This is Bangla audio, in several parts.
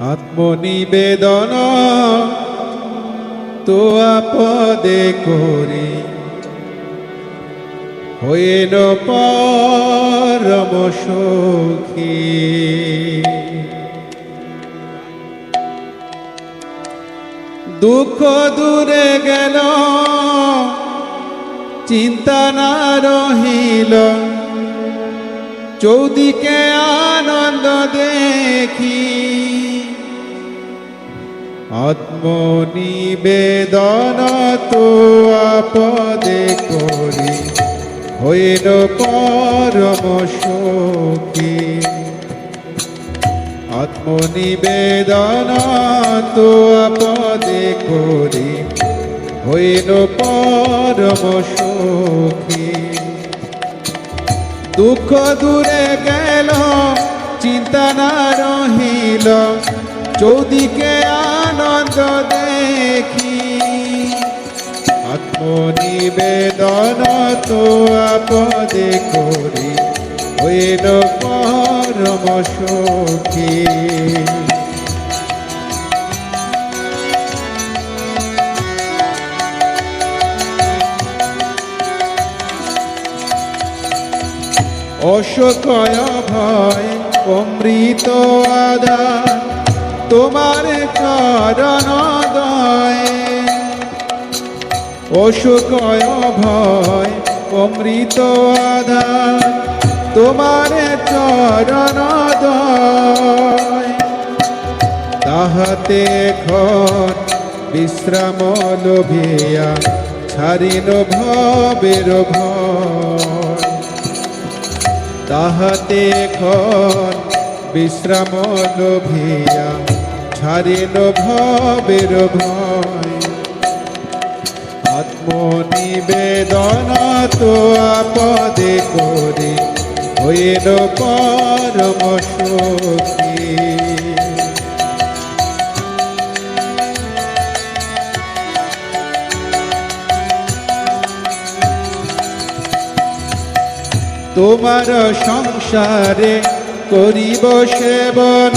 আত্মনিবেদন তো আপদে করি। হইল পরম সখী। দুঃখ দূরে গেল, চিন্তা না রহিল। চৌদিকে আনন্দ দেখি। আত্মনিবেদন তো আপদে করি। হইল পরম সখী আত্মনিবেদন তো আপদে করি। হইল পরম সখী দুঃখ দূরে গেল, চিন্তা না রহিল। চৌদিকে আনন্দ দেখি। আত্মনিবেদন তো আপদে করি হইল পরম সখী। অশোকয় ভয় অমৃত আদান তোমার চরণ দয়। অশোকয় ভয় অমৃত আধার তোমার চরণ দয়। তাহাতে এখন বিশ্রাম লোভিয়া ছাড়িল ভবের তাহাতে এখন বিশ্রাম লোভিয়া ছাড়িল ভবের ভয়। আত্মনিবেদন তো আপদে করে হইল পরম সখী তোমার সংসারে করিব সেবন।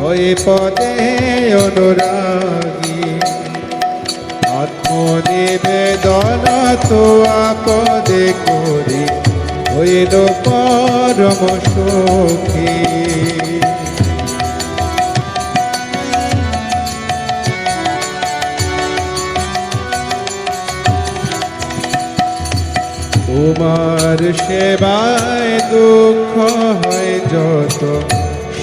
হয়ে পদে অনুরাগী। আত্মনিবেদন তো আপদে করি হইল পরম সখী। তোমার সেবায় দুঃখ হয় যত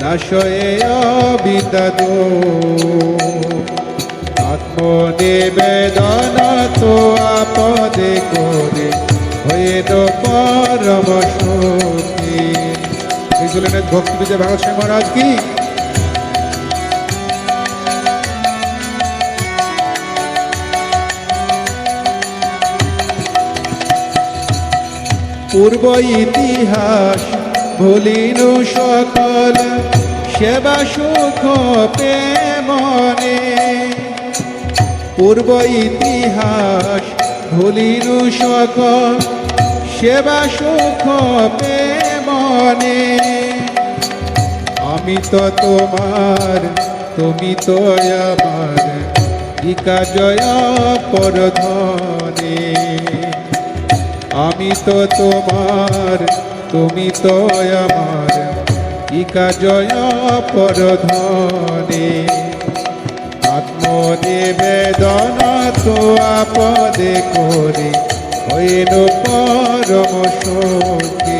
নাশয়ে বিদাদ আত্মনিবেদন তো আপদে করে হইল পরম সুখী। এই ভক্তি বিজয় ভাগত সিং মহারাজ কি? পূর্ব ইতিহাস ভুলিনু সকল সেবা সুখ প্রেমনে। পূর্ব ইতিহাস ভুলিনু সকল সেবা সুখ প্রেমনে। আমি তো তোমার, তুমি তো আমার ইকা জয় আমি তো তোমার তুমি তো আমার ইকা জয় পরধনে। নিবেদন তো আপদে করে হইল পরম সুখী।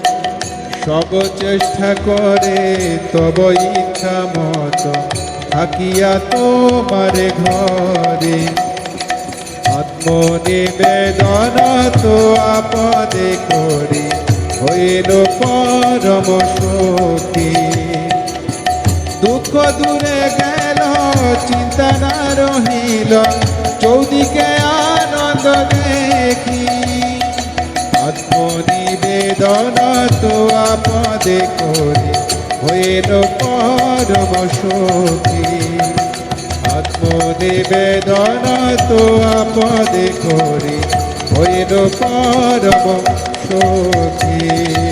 সব চেষ্টা করে তব ইচ্ছা মত থাকিয়া তোমার ঘরে। আত্মনিবেদন তো আপদে করি, হইল পরম সুখী। দুঃখ দূরে গেল, চিন্তা না রহিল, চৌদিকে আনন্দ দেখি। আত্মনিবেদন তো আপদে করে হইল পরম সখী আত্মনিবেদন তো আপদে করে হইল পরম সুখী